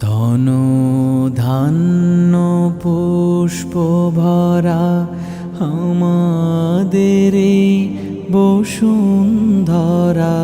ধন ধান্য পুষ্প ভরা আমাদের বসুন্ধরা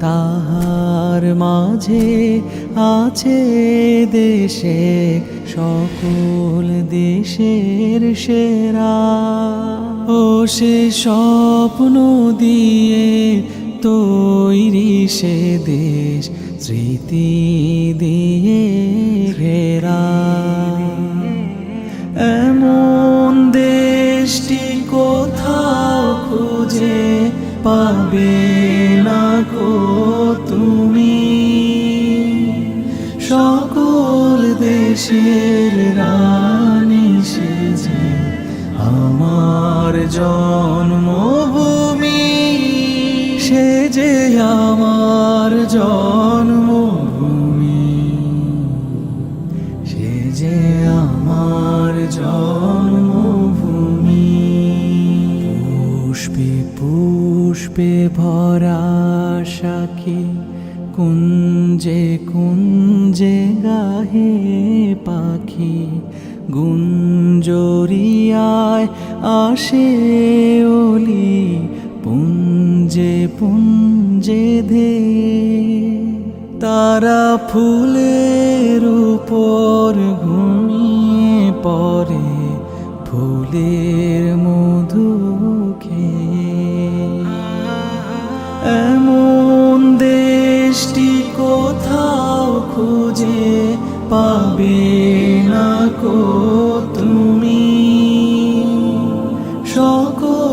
তাহার মাঝে আছে দেশে সকল দেশের সেরা। সে স্বপ্ন দিয়ে তৈরি সে দেশ, স্মৃতি দিয়ে ঘেরা। এমন দেশটি কোথাও খুঁজে পাবে না কো তুমি। সকল দেশের রানী জন্মভূমি, সে যে আমার জন্মভূমি, সে যে আমার জন্মভূমি। পুষ্পে পুষ্পে ভরা সাখী কুঞ্জে কুঞ্জে গাহে পাখি গুঞ্জরিয়ায় আসে ওলি পুঞ্জে পুঞ্জে ধে। তারা ফুলের উপর ঘুমিয়ে পরে ফুলের মধু এমন দেশটি কোথাও খুঁজে পাবে না কো